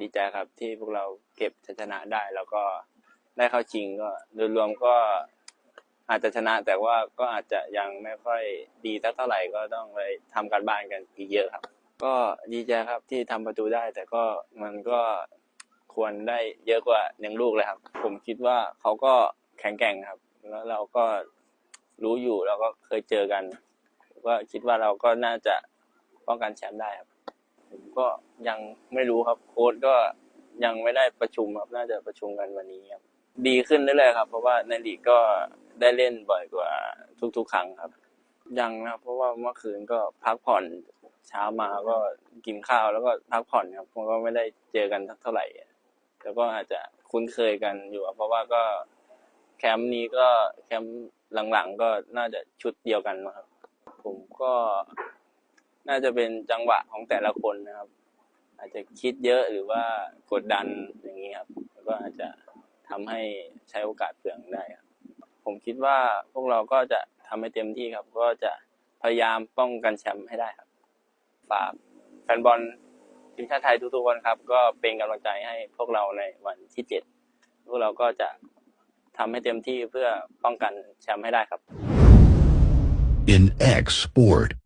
ดีใจครับที่พวกเราเก็บชัยชนะได้ แล้วก็ได้เข้าชิงก็โดยรวมก็อาจจะชนะ แต่ว่าก็อาจจะยังไม่ค่อยดีสักเท่าไหร่ก็ต้องไปทำการบ้านกันอีกเยอะครับ ก็ดีใจครับที่ทำประตูได้ แต่ก็มันก็ควรได้เยอะกว่าหนึ่งลูกเลยครับ ผมคิดว่าเขาก็แข็งแกร่งครับ แล้วเราก็รู้อยู่เราก็เคยเจอกัน ก็คิดว่าเราก็น่าจะป้องกันแชมป์ได้ครับ ผมก็ยังไม่รู้ครับ โค้ชก็ยังไม่ได้ประชุมครับ น่าจะประชุมกันวันนี้ครับ ดีขึ้นเรื่อยๆครับ เพราะว่าในลีกก็ได้เล่นบ่อยกว่าทุก ๆ ครั้งครับ ยังนะครับเพราะว่าเมื่อคืนก็พักผ่อนเช้ามาก็กินข้าวแล้วก็พักผ่อนครับผมก็ไม่ได้เจอกันเท่าไหร่แล้วก็อาจจะคุ้นเคยกันอยู่เพราะว่าก็แคมป์นี้ก็แคมป์หลังๆก็น่าจะชุดเดียวกันครับ ผมก็ น่าจะเป็นจังหวะของแต่ละคนนะครับ อาจจะคิดเยอะหรือว่ากดดันอย่างนี้ครับก็อาจจะทำให้ใช้โอกาสเปลืองได้ครับผมคิดว่าพวกเราก็จะทำให้เต็มที่ครับ ก็จะพยายามป้องกันแชมป์ให้ได้ครับฝากแฟนบอลทีมชาติไทยทุกๆคนครับ ก็เป็นกำลังใจให้พวกเราในวันที่เจ็ดพวกเราก็จะทำให้เต็มที่เพื่อป้องกันแชมป์ให้ได้ครับ In X Sport.